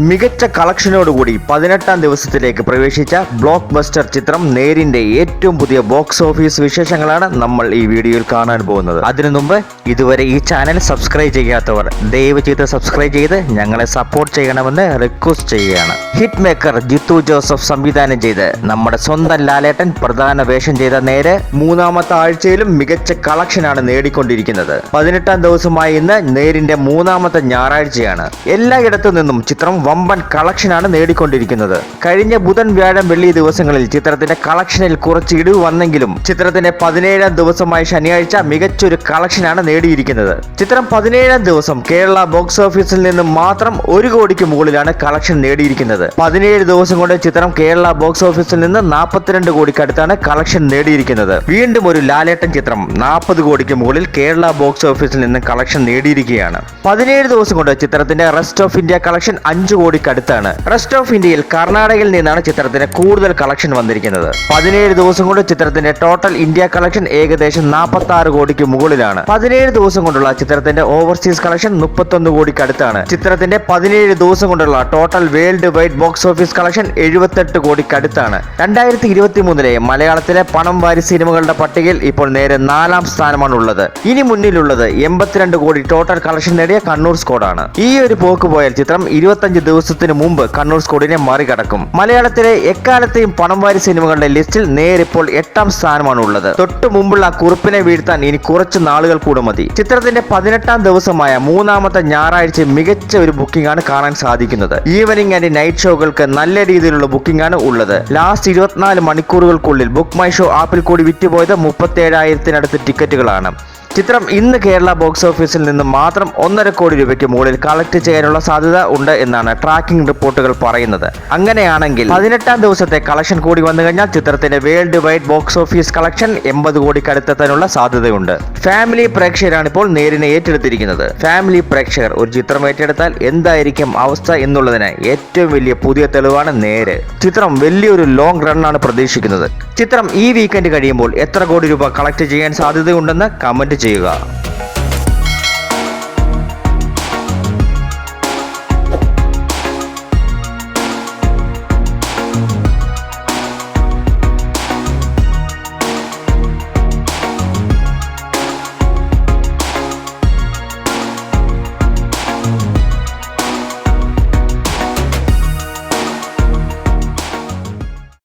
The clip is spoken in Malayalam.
മികച്ച കളക്ഷനോടുകൂടി പതിനെട്ടാം ദിവസത്തിലേക്ക് പ്രവേശിച്ച ബ്ലോക്ക് ബസ്റ്റർ ചിത്രം നേരിന്റെ ഏറ്റവും പുതിയ ബോക്സ് ഓഫീസ് വിശേഷങ്ങളാണ് നമ്മൾ ഈ വീഡിയോയിൽ കാണാൻ പോകുന്നത്. അതിനു മുമ്പ് ഇതുവരെ ഈ ചാനൽ സബ്സ്ക്രൈബ് ചെയ്യാത്തവർ ദയവ് ചെയ്ത് സബ്സ്ക്രൈബ് ചെയ്ത് ഞങ്ങളെ സപ്പോർട്ട് ചെയ്യണമെന്ന് റിക്വസ്റ്റ് ചെയ്യുകയാണ്. ഹിറ്റ് മേക്കർ ജിത്തു ജോസഫ് സംവിധാനം ചെയ്ത് നമ്മുടെ സ്വന്തം ലാലേട്ടൻ പ്രധാന വേഷം ചെയ്ത നേരെ മൂന്നാമത്തെ ആഴ്ചയിലും മികച്ച കളക്ഷനാണ് നേടിക്കൊണ്ടിരിക്കുന്നത്. പതിനെട്ടാം ദിവസമായി ഇന്ന് നേരിന്റെ മൂന്നാമത്തെ ഞായറാഴ്ചയാണ്. എല്ലായിടത്തു നിന്നും ചിത്രം വമ്പൻ കളക്ഷനാണ് നേടിക്കൊണ്ടിരിക്കുന്നത്. കഴിഞ്ഞ ബുധൻ വ്യാഴം വെള്ളി ദിവസങ്ങളിൽ ചിത്രത്തിന്റെ കളക്ഷനിൽ കുറച്ച് ഇടിവ് വന്നെങ്കിലും ചിത്രത്തിന്റെ പതിനേഴാം ദിവസമായ ശനിയാഴ്ച മികച്ചൊരു കളക്ഷനാണ് നേടിയിരിക്കുന്നത്. ചിത്രം പതിനേഴാം ദിവസം കേരള ബോക്സ് ഓഫീസിൽ നിന്ന് മാത്രം ഒരു കോടിക്ക് മുകളിലാണ് കളക്ഷൻ നേടിയിരിക്കുന്നത്. പതിനേഴ് ദിവസം കൊണ്ട് ചിത്രം കേരള ബോക്സ് ഓഫീസിൽ നിന്ന് നാൽപ്പത്തിരണ്ട് കോടിക്കടുത്താണ് കളക്ഷൻ നേടിയിരിക്കുന്നത്. വീണ്ടും ഒരു ലാലേട്ടൻ ചിത്രം നാൽപ്പത് കോടിക്ക് മുകളിൽ കേരള ബോക്സ് ഓഫീസിൽ നിന്ന് കളക്ഷൻ നേടിയിരിക്കുകയാണ്. പതിനേഴ് ദിവസം കൊണ്ട് ചിത്രത്തിന്റെ റെസ്റ്റ് ഓഫ് ഇന്ത്യ കളക്ഷൻ അഞ്ച് കോടിക്കടുത്താണ് റെസ്റ്റ് ഓഫ് ഇന്ത്യയിൽ കർണാടകയിൽ നിന്നാണ് ചിത്രത്തിന് കൂടുതൽ കളക്ഷൻ വന്നിരിക്കുന്നത്. പതിനേഴ് ദിവസം കൊണ്ട് ചിത്രത്തിന്റെ ടോട്ടൽ ഇന്ത്യ കളക്ഷൻ ഏകദേശം നാൽപ്പത്തി ആറ് കോടിക്ക് മുകളിലാണ്. പതിനേഴ് ദിവസം കൊണ്ടുള്ള ചിത്രത്തിന്റെ ഓവർസീസ് കളക്ഷൻ മുപ്പത്തൊന്ന് കോടിക്കടുത്താണ് ചിത്രത്തിന്റെ പതിനേഴ് ദിവസം കൊണ്ടുള്ള total world wide box office collection എഴുപത്തെട്ട് കോടിക്കടുത്താണ് രണ്ടായിരത്തി ഇരുപത്തി മൂന്നിലെ മലയാളത്തിലെ പണം വാരി സിനിമകളുടെ പട്ടികയിൽ ഇപ്പോൾ നേരെ നാലാം സ്ഥാനമാണ് ഉള്ളത് ഇനി മുന്നിലുള്ളത് എൺപത്തിരണ്ട് കോടി ടോട്ടൽ കളക്ഷൻ നേടിയ കണ്ണൂർ സ്കോഡാണ് ഈ ഒരു പോക്ക് പോയാൽ ചിത്രം ഇരുപത്തഞ്ച് ദിവസത്തിന് മുമ്പ് കണ്ണൂർ സ്കോഡിനെ മറികടക്കും. മലയാളത്തിലെ എക്കാലത്തെയും പണം വാരി സിനിമകളുടെ ലിസ്റ്റിൽ നേരിപ്പോൾ എട്ടാം സ്ഥാനമാണ് ഉള്ളത് തൊട്ടു മുമ്പുള്ള കുറിപ്പിനെ വീഴ്ത്താൻ ഇനി കുറച്ച് നാളുകൾ കൂടെ മതി. ചിത്രത്തിന്റെ പതിനെട്ടാം ദിവസമായ മൂന്നാമത്തെ ഞായറാഴ്ച മികച്ച ഒരു ബുക്കിംഗ് ആണ് കാണാൻ സാധിക്കുന്നത്. ഈവനിംഗ് ആൻഡ് നൈറ്റ് ഷോകൾക്ക് നല്ല രീതിയിലുള്ള ബുക്കിംഗ് ആണ് ഉള്ളത്. ലാസ്റ്റ് ഇരുപത്തിനാല് മണിക്കൂറുകൾക്കുള്ളിൽ ബുക്ക് മൈ ഷോ ആപ്പിൽ കൂടി വിറ്റുപോയത് മുപ്പത്തി ഏഴായിരത്തിനടുത്ത് ടിക്കറ്റുകളാണ്. ചിത്രം ഇന്ന് കേരള ബോക്സ് ഓഫീസിൽ നിന്ന് മാത്രം ഒന്നര കോടി രൂപയ്ക്ക് മുകളിൽ കളക്ട് ചെയ്യാനുള്ള സാധ്യത ഉണ്ട് എന്നാണ് ട്രാക്കിംഗ് റിപ്പോർട്ടുകൾ പറയുന്നത്. അങ്ങനെയാണെങ്കിൽ പതിനെട്ടാം ദിവസത്തെ കളക്ഷൻ കൂടി വന്നു കഴിഞ്ഞാൽ ചിത്രത്തിന്റെ world wide box office collection എൺപത് കോടിക്കടുത്തെത്താനുള്ള സാധ്യതയുണ്ട്. ഫാമിലി പ്രേക്ഷകരാണ് ഇപ്പോൾ നേരിനെ ഏറ്റെടുത്തിരിക്കുന്നത്. ഫാമിലി പ്രേക്ഷകർ ഒരു ചിത്രം ഏറ്റെടുത്താൽ എന്തായിരിക്കും അവസ്ഥ എന്നുള്ളതിന് ഏറ്റവും വലിയ പുതിയ തെളിവാണ് നേര്. ചിത്രം വലിയൊരു ലോങ് റണ്ണാണ് പ്രതീക്ഷിക്കുന്നത്. ചിത്രം ഈ വീക്കെൻഡ് കഴിയുമ്പോൾ എത്ര കോടി രൂപ കളക്ട് ചെയ്യാൻ സാധ്യതയുണ്ടെന്ന് കമന്റ് 这个